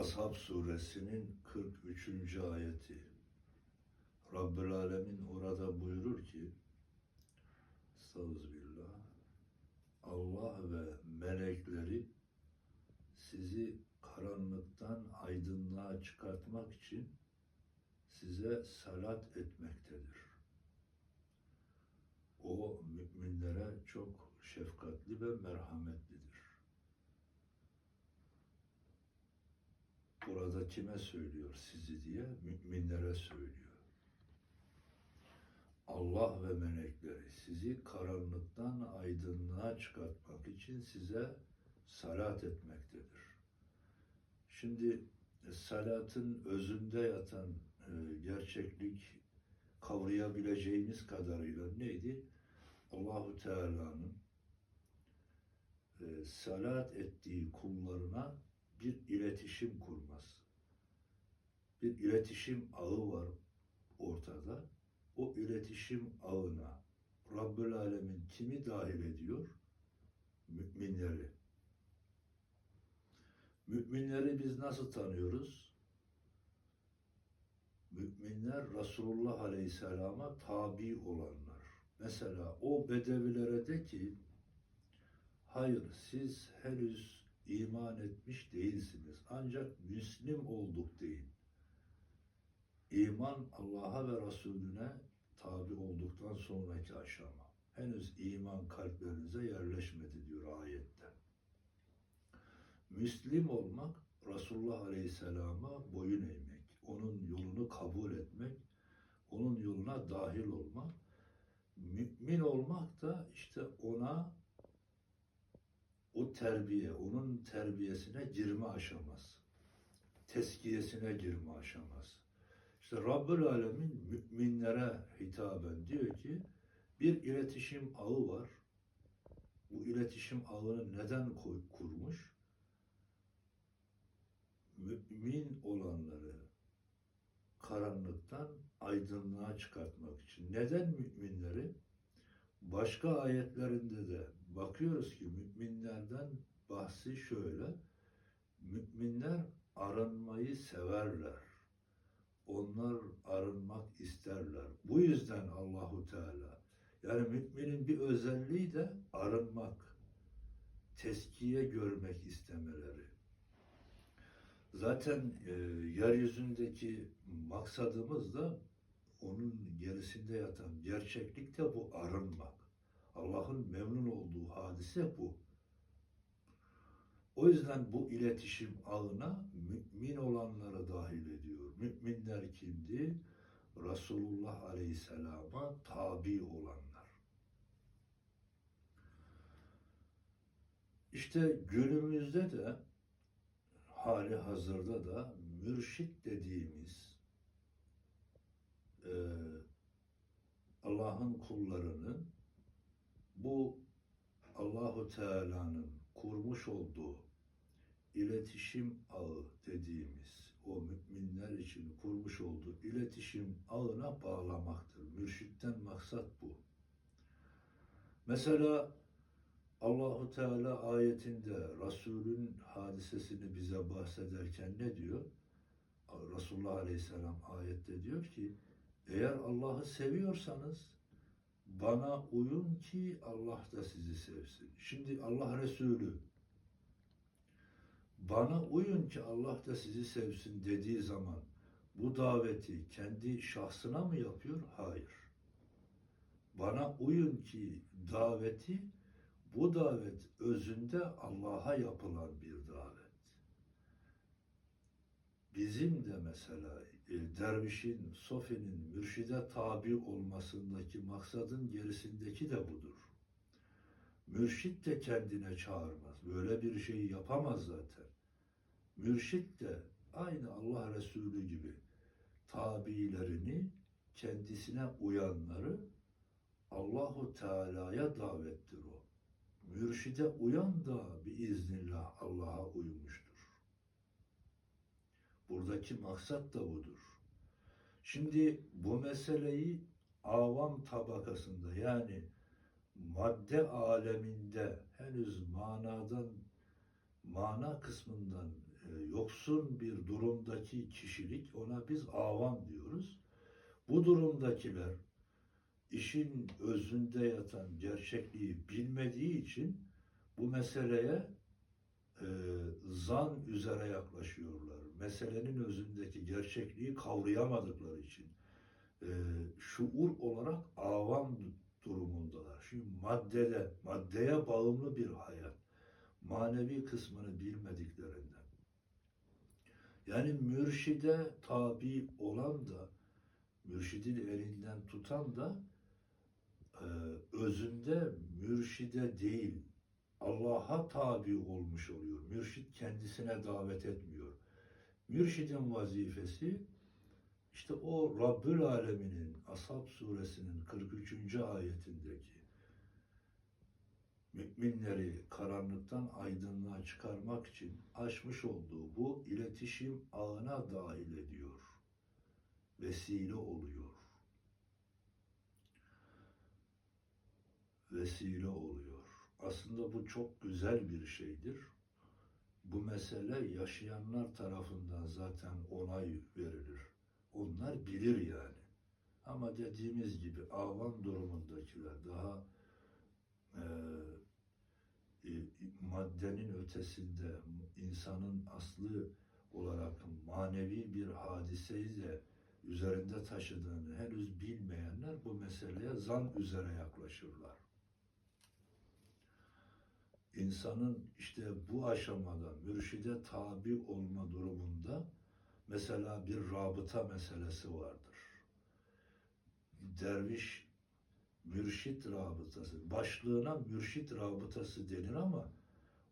Ashab suresinin 43. ayeti. Rabbül Alemin orada buyurur ki Estağfirullah Allah ve melekleri sizi karanlıktan aydınlığa çıkartmak için size salat etmektedir. O müminlere çok şefkatli ve merhametlidir. Burada kime söylüyor sizi diye? Müminlere söylüyor. Allah ve melekleri sizi karanlıktan aydınlığa çıkartmak için size salat etmektedir. Şimdi e, salatın özünde yatan e, gerçeklik kavrayabileceğimiz kadarıyla neydi? Allahu Teala'nın e, salat ettiği kullarına bir iletişim kurması. Bir iletişim ağı var ortada. O iletişim ağına Rabbül Alemin kimi dahil ediyor? Müminleri. Müminleri biz nasıl tanıyoruz? Müminler Resulullah Aleyhisselam'a tabi olanlar. Mesela o bedevilere de ki hayır siz henüz iman etmiş değilsiniz. Ancak Müslim olduk deyin. İman Allah'a ve Resulüne tabi olduktan sonraki aşama. Henüz iman kalplerinize yerleşmedi diyor ayette. Müslim olmak Resulullah Aleyhisselam'a boyun eğmek, onun yolunu kabul etmek, onun yoluna dahil olmak. Mümin olmak da işte terbiye, onun terbiyesine girme aşaması. Teskiyesine girme aşaması. İşte Rabbül Alemin müminlere hitaben diyor ki bir iletişim ağı var. Bu iletişim ağını neden kurmuş? Mümin olanları karanlıktan aydınlığa çıkartmak için. Neden müminleri? Başka ayetlerinde de bakıyoruz ki müminlerden bahsi şöyle. Müminler arınmayı severler. Onlar arınmak isterler. Bu yüzden Allahu Teala yani müminin bir özelliği de arınmak, teskiye görmek istemeleri. Zaten e, yeryüzündeki maksadımız da onun gerisinde yatan gerçeklik de bu arınmak. Allah'ın memnun olduğu hadise bu. O yüzden bu iletişim ağına mümin olanları dahil ediyor. Müminler kimdi? Resulullah Aleyhisselam'a tabi olanlar. İşte günümüzde de hali hazırda da mürşit dediğimiz e, Allah'ın kullarının bu Allahu Teala'nın kurmuş olduğu iletişim ağı dediğimiz o müminler için kurmuş olduğu iletişim ağına bağlamaktır. Mürşitten maksat bu. Mesela Allahu Teala ayetinde Resulün hadisesini bize bahsederken ne diyor? Resulullah Aleyhisselam ayette diyor ki eğer Allah'ı seviyorsanız bana uyun ki Allah da sizi sevsin. Şimdi Allah Resulü bana uyun ki Allah da sizi sevsin dediği zaman bu daveti kendi şahsına mı yapıyor? Hayır. Bana uyun ki daveti bu davet özünde Allah'a yapılan bir davet. Bizim de mesela dervişin, sofinin mürşide tabi olmasındaki maksadın gerisindeki de budur. Mürşit de kendine çağırmaz. Böyle bir şeyi yapamaz zaten. Mürşit de aynı Allah Resulü gibi tabilerini kendisine uyanları Allahu Teala'ya davettir o. Mürşide uyan da bir iznillah Allah'a uymuştur. Buradaki maksat da budur. Şimdi bu meseleyi avam tabakasında yani madde aleminde henüz manadan mana kısmından e, yoksun bir durumdaki kişilik ona biz avam diyoruz. Bu durumdakiler işin özünde yatan gerçekliği bilmediği için bu meseleye e, zan üzere yaklaşıyorlar. Meselenin özündeki gerçekliği kavrayamadıkları için e, şuur olarak avam durumundalar. Şimdi maddede, maddeye bağımlı bir hayat, manevi kısmını bilmediklerinden. Yani mürşide tabi olan da, mürşidin elinden tutan da e, özünde mürşide değil, Allah'a tabi olmuş oluyor. Mürşit kendisine davet etmiyor. Mürşidin vazifesi işte o Rabbül Alemin'in Ashab suresinin 43. ayetindeki müminleri karanlıktan aydınlığa çıkarmak için açmış olduğu bu iletişim ağına dahil ediyor. Vesile oluyor. Vesile oluyor. Aslında bu çok güzel bir şeydir. Bu mesele yaşayanlar tarafından zaten onay verilir. Onlar bilir yani. Ama dediğimiz gibi avam durumundakiler daha e, e, maddenin ötesinde insanın aslı olarak manevi bir hadiseyi de üzerinde taşıdığını henüz bilmeyenler bu meseleye zan üzere yaklaşırlar. İnsanın işte bu aşamada mürşide tabi olma durumunda mesela bir rabıta meselesi vardır. Derviş mürşit rabıtası, başlığına mürşit rabıtası denir ama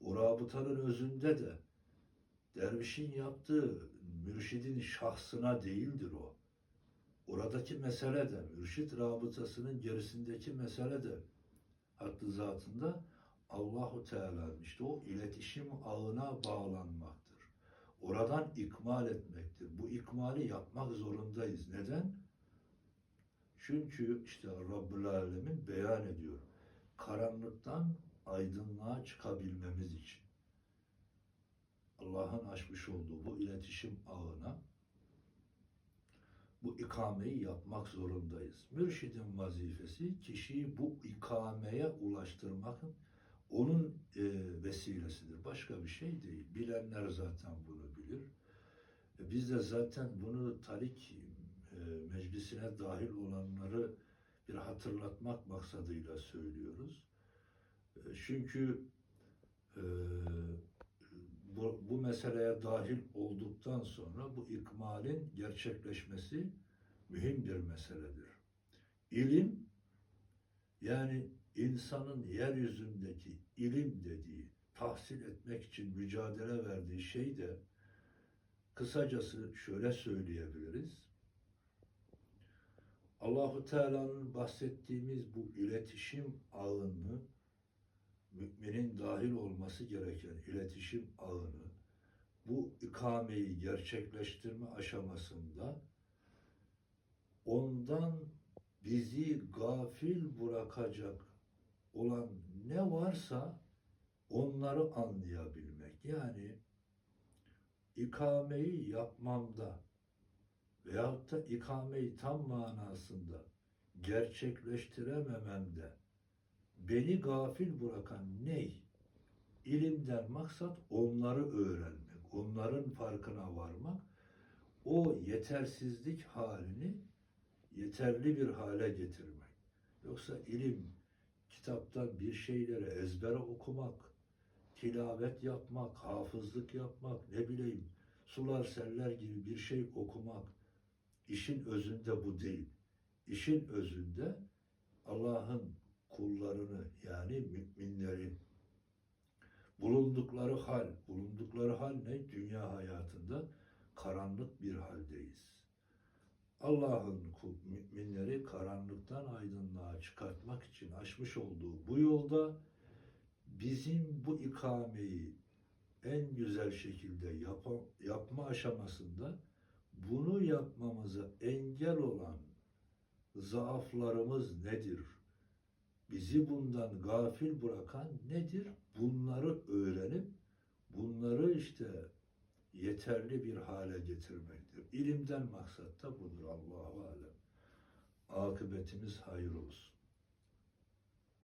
o rabıtanın özünde de dervişin yaptığı mürşidin şahsına değildir o. Oradaki mesele de, mürşit rabıtasının gerisindeki mesele de hakkı zatında Allahu Teala'nın işte o iletişim ağına bağlanmaktır. Oradan ikmal etmektir. Bu ikmali yapmak zorundayız. Neden? Çünkü işte Rabbül Alemin beyan ediyor. Karanlıktan aydınlığa çıkabilmemiz için. Allah'ın açmış olduğu bu iletişim ağına bu ikameyi yapmak zorundayız. Mürşidin vazifesi kişiyi bu ikameye ulaştırmakın onun e, vesilesidir. Başka bir şey değil. Bilenler zaten bunu bilir. E, biz de zaten bunu tarik e, meclisine dahil olanları bir hatırlatmak maksadıyla söylüyoruz. E, çünkü e, bu, bu meseleye dahil olduktan sonra bu ikmalin gerçekleşmesi mühim bir meseledir. İlim yani insanın yeryüzündeki ilim dediği, tahsil etmek için mücadele verdiği şey de kısacası şöyle söyleyebiliriz. Allahu Teala'nın bahsettiğimiz bu iletişim ağını müminin dahil olması gereken iletişim ağını bu ikameyi gerçekleştirme aşamasında ondan bizi gafil bırakacak olan ne varsa onları anlayabilmek. Yani ikameyi yapmamda veyahut da ikameyi tam manasında gerçekleştiremememde beni gafil bırakan ney? İlimden maksat onları öğrenmek, onların farkına varmak, o yetersizlik halini yeterli bir hale getirmek. Yoksa ilim, kitaptan bir şeyleri ezbere okumak, tilavet yapmak, hafızlık yapmak, ne bileyim, sular seller gibi bir şey okumak, işin özünde bu değil. İşin özünde Allah'ın kullarını yani müminleri bulundukları hal, bulundukları hal ne? Dünya hayatında karanlık bir haldeyiz. Allah'ın müminleri karanlıktan aydınlığa çıkartmak için açmış olduğu bu yolda bizim bu ikameyi en güzel şekilde yap yapma aşamasında bunu yapmamıza engel olan zaaflarımız nedir? Bizi bundan gafil bırakan nedir? Bunları öğrenip bunları işte yeterli bir hale getirmektir. İlimden maksat da budur. Allahu alem. Akıbetimiz hayır olsun.